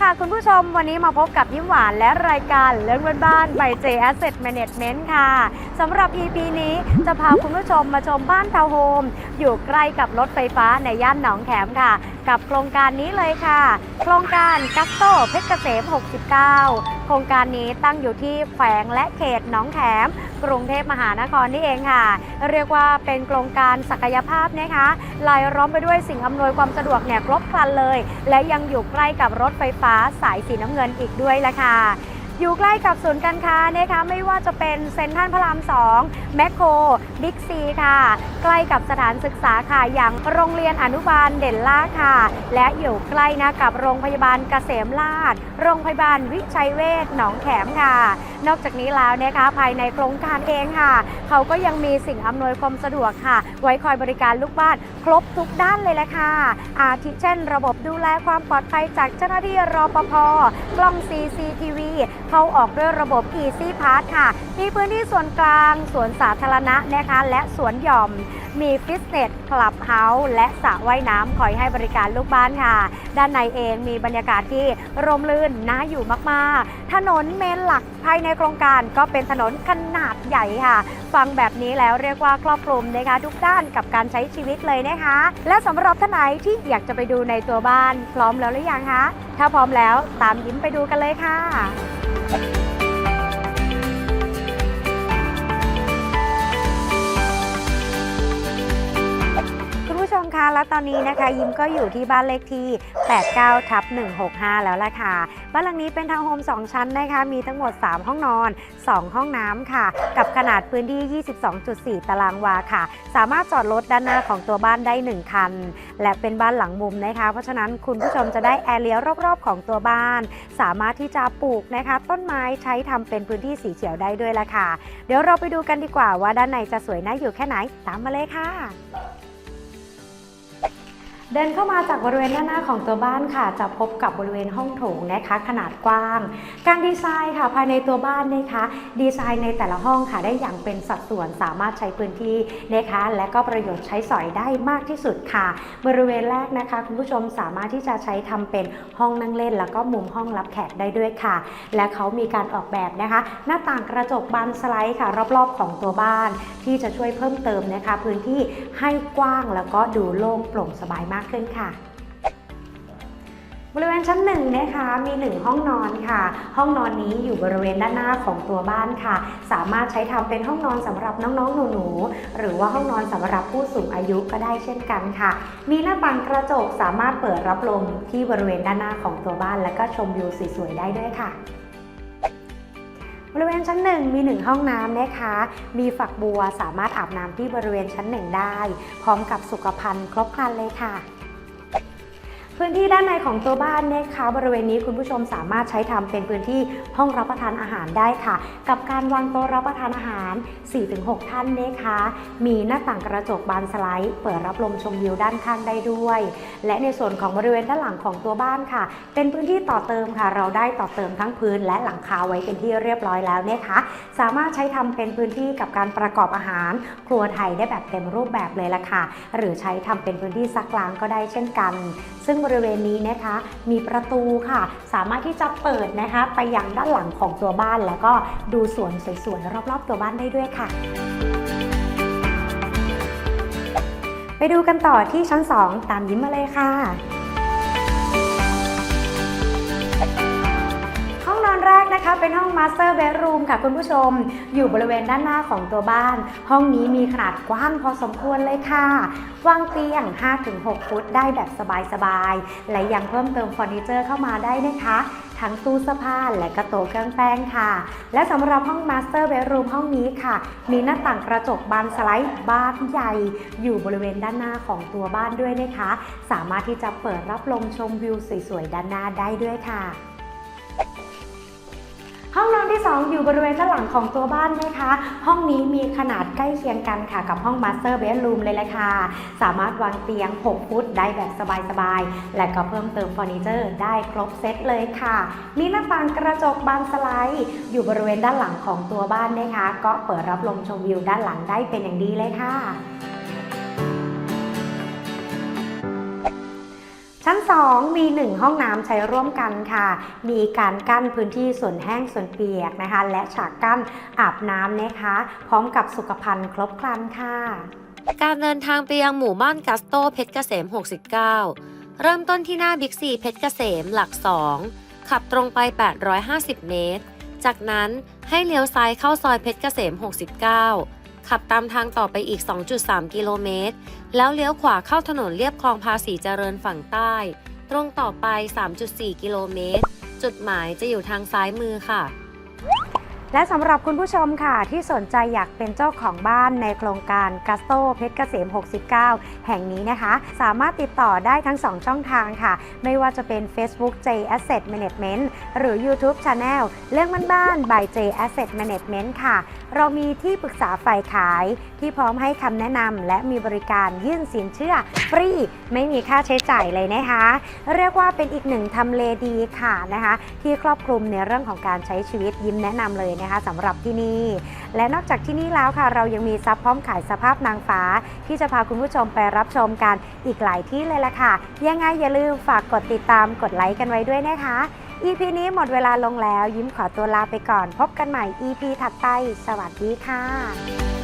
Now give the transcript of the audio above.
ค่ะคุณผู้ชมวันนี้มาพบกับยิ้มหวานและรายการเรื่องบ้านๆ by J Asset Management ค่ะสำหรับ EP นี้จะพาคุณผู้ชมมาชมบ้านทาวน์โฮมอยู่ใกล้กับรถไฟฟ้าในย่านหนองแขมค่ะ กับโครงการนี้เลยค่ะ โครงการกัสโตเพชรเกษม 69 โครงการนี้ตั้งอยู่ที่แขวงและเขตหนองแขม กรุงเทพมหานครนี่เองค่ะ เรียกว่าเป็นโครงการศักยภาพนะคะลายล้อมไปด้วยสิ่งอำนวยความสะดวกเนี่ยครบครันเลย และยังอยู่ใกล้กับรถไฟฟ้าสายสีน้ำเงินอีกด้วยละค่ะ อยู่ใกล้กับศูนย์การค้านะคะไม่ว่าจะเป็นเซ็นทรัลพระราม2แมคโครบิ๊กซีค่ะ ใกล้กับสถานศึกษาค่ะอย่างโรงเรียนอนุบาลเด่นล่าค่ะ และอยู่ใกล้นะกับโรงพยาบาลเกษมราชโรงพยาบาลวิชัยเวชหนองแขมค่ะ นอกจากนี้แล้วนะคะภายในโครงการเองค่ะ เขาก็ยังมีสิ่งอำนวยความสะดวกค่ะ ไว้คอยบริการลูกบ้านครบทุกด้านเลยแหละค่ะ อาทิเช่น ระบบดูแลความปลอดภัยจากเจ้าหน้าที่รปภกล้อง CCTV เข้าออกด้วยระบบ Easy Pass ค่ะ มีพื้นที่ส่วนกลางสวนสาธารณะนะคะ และสวนหย่อม มีฟิตเนสคลับเฮาส์และสระว่ายน้ำคอยให้บริการลูกบ้านค่ะ ด้านในเองมีบรรยากาศที่ร่มรื่นน่าอยู่มากๆ ถนนเมนหลักภายในโครงการก็เป็นถนนขนาดใหญ่ค่ะ ฟังแบบนี้แล้วเรียกว่าครอบคลุมนะคะทุกด้านกับการใช้ชีวิตเลยนะคะ และสำหรับท่านไหนที่อยากจะไปดูในตัวบ้านพร้อมแล้วหรือยังคะ ถ้าพร้อมแล้วตามยิ้มไปดูกันเลยค่ะ Thank you. แล้วตอนนี้นะคะ ยิ้มก็อยู่ที่บ้านเลขที่ 89ทับ165 แล้วล่ะค่ะ บ้านหลังนี้เป็นทาวน์โฮม 2 ชั้นนะคะ มีทั้งหมด 3 ห้องนอน 2 ห้องน้ำค่ะ กับขนาดพื้นที่ 22.4 ตารางวาค่ะ สามารถจอดรถด้านหน้าของตัวบ้านได้ 1 คัน และเป็นบ้านหลังมุมนะคะ เพราะฉะนั้นคุณผู้ชมจะได้แอร์เรียวรอบๆ ของตัวบ้าน สามารถที่จะปลูกนะคะ ต้นไม้ใช้ทำเป็นพื้นที่สีเขียวได้ด้วยล่ะค่ะ เดี๋ยวเราไปดูกันดีกว่าว่าด้านในจะสวยน่าอยู่แค่ไหน ตามมาเลยค่ะ เดินเข้ามาจากบริเวณด้านหน้าของตัวบ้านค่ะ จะพบกับบริเวณห้องโถงนะคะ ขนาดกว้าง การดีไซน์ค่ะภายในตัวบ้านนะคะ ดีไซน์ในแต่ละห้องค่ะได้อย่างเป็นสัดส่วนสามารถใช้พื้นที่นะคะ และก็ประโยชน์ใช้สอยได้มากที่สุดค่ะ บริเวณแรกนะคะ คุณผู้ชมสามารถที่จะใช้ทำเป็นห้องนั่งเล่น แล้วก็มุมห้องรับแขกได้ด้วยค่ะ และเขามีการออกแบบนะคะ หน้าต่างกระจกบานสไลด์ค่ะ รอบๆ ของตัวบ้าน ที่จะช่วยเพิ่มเติมนะคะ พื้นที่ให้กว้างแล้วก็ดูโล่งโปร่งสบายมากขึ้นค่ะบริเวณชั้นหนึ่งนะคะมีหนึ่งห้องนอนค่ะ ห้องนอนนี้อยู่บริเวณด้านหน้าของตัวบ้านค่ะ สามารถใช้ทำเป็นห้องนอนสำหรับน้องๆหนูๆหรือว่าห้องนอนสำหรับผู้สูงอายุก็ได้เช่นกันค่ะ มีหน้าต่างกระจกสามารถเปิดรับลมที่บริเวณด้านหน้าของตัวบ้าน และก็ชมวิวสวยๆได้ด้วยค่ะ ริเวณชั้นหนึ่งมีหนึ่งห้องน้ำนะคะ มีฝักบัวสามารถอาบน้ำที่บริเวณชั้นหนึ่งได้ พร้อมกับสุขภัณฑ์ครบครันเลยค่ะ พื้นที่ด้านในของตัวบ้านนะคะบริเวณนี้คุณผู้ชมสามารถใช้ทำเป็นพื้นที่ห้องรับประทานอาหารได้ค่ะ กับการวางโต๊ะรับประทานอาหาร 4-6 ท่านนะคะ มีหน้าต่างกระจกบานสไลด์ เปิดรับลมชมวิวด้านข้างได้ด้วย และในส่วนของบริเวณด้านหลังของตัวบ้านค่ะ เป็นพื้นที่ต่อเติมค่ะ เราได้ต่อเติมทั้งพื้นและหลังคาไว้เป็นที่เรียบร้อยแล้วนะคะ สามารถใช้ทำเป็นพื้นที่กับการประกอบอาหาร ครัวไทยได้แบบเต็มรูปแบบเลยละค่ะ หรือใช้ทำเป็นพื้นที่ซักล้างก็ได้เช่นกัน ซึ่งริเวณนี้นะคะ มีประตูค่ะ สามารถที่จะเปิดนะคะ ไปยังด้านหลังของตัวบ้าน แล้วก็ดูสวนสวยๆรอบๆตัวบ้านได้ด้วยค่ะไปดูกันต่อที่ชั้น 2 ตามยิ้มมาเลยค่ะ Master Bedroom ค่ะคุณผู้ชม อยู่บริเวณด้านหน้าของตัวบ้าน ห้องนี้มีขนาดกว้างพอสมควรเลยค่ะวางเตียง 5-6 ฟุตได้แบบสบายๆ และยังเพิ่มเติมเฟอร์นิเจอร์เข้ามาได้นะคะทั้งตู้เสื้อผ้าและกระโต๊ะเครื่องแป้งค่ะ และสำหรับห้อง Master Bedroom ห้องนี้ค่ะ มีหน้าต่างกระจกบานสไลด์บานใหญ่ อยู่บริเวณด้านหน้าของตัวบ้านด้วยนะคะ สามารถที่จะเปิดรับลมชมวิวสวยๆ ด้านหน้าได้ด้วยค่ะ ห้องนอนที่ 2 อยู่บริเวณด้านหลังของตัวบ้านนะคะ ห้องนี้มีขนาดใกล้เคียงกันค่ะ กับห้อง Master Bedroom เลยละค่ะ สามารถวางเตียง 6 ฟุตได้แบบสบายๆ และก็เพิ่มเติมเฟอร์นิเจอร์ได้ครบเซตเลยค่ะ มีหน้าต่างกระจกบานสไลด์ อยู่บริเวณด้านหลังของตัวบ้านนะคะ ก็เปิดรับลมชมวิวด้านหลังได้เป็นอย่างดีเลยค่ะ ชั้น 2 มี 1 ห้องน้ำใช้ร่วมกันค่ะ มีการกั้นพื้นที่ส่วนแห้งส่วนเปียกนะคะ และฉากกั้นอาบน้ำนะคะ พร้อมกับสุขภัณฑ์ครบครันค่ะ การเดินทางไปยังหมู่บ้านกัสโตเพชรเกษม 69 เริ่มต้นที่หน้าบิ๊กซีเพชรเกษมหลัก 2 ขับตรงไป 850 เมตร จากนั้นให้เลี้ยวซ้ายเข้าซอยเพชรเกษม 69 ขับตามทางต่อไปอีก 2.3 กิโลเมตร แล้วเลี้ยวขวาเข้าถนนเลียบคลองภาษีเจริญฝั่งใต้ ตรงต่อไป 3.4 กิโลเมตร จุดหมายจะอยู่ทางซ้ายมือค่ะ และสำหรับคุณผู้ชมค่ะ ที่สนใจอยากเป็นเจ้าของบ้านในโครงการกัสโตเพชรเกษม 69 แห่งนี้นะคะ สามารถติดต่อได้ทั้ง 2 ช่องทางค่ะ ไม่ว่าจะเป็น Facebook J Asset Management หรือ YouTube Channel เรื่องบ้านๆ by J Asset Management ค่ะ เรามีที่ปรึกษาฝ่ายขายที่พร้อมให้คำแนะนำและมีบริการยื่นสินเชื่อฟรี ไม่มีค่าใช้จ่ายเลยนะคะ เรียกว่าเป็นอีกหนึ่งทำเลดีค่ะนะคะ ที่ครอบคลุมในเรื่องของการใช้ชีวิตยิ้มแนะนำเลยนะคะสำหรับที่นี่ และนอกจากที่นี่แล้วค่ะ เรายังมีซับพร้อมขายสภาพนางฟ้า ที่จะพาคุณผู้ชมไปรับชมกันอีกหลายที่เลยละค่ะ ยังไงอย่าลืมฝากกดติดตามกดไลค์กันไว้ด้วยนะคะ EP นี้หมดเวลาลงแล้ว ยิ้มขอตัวลาไปก่อน พบกันใหม่ EP ถัดไป สวัสดีค่ะ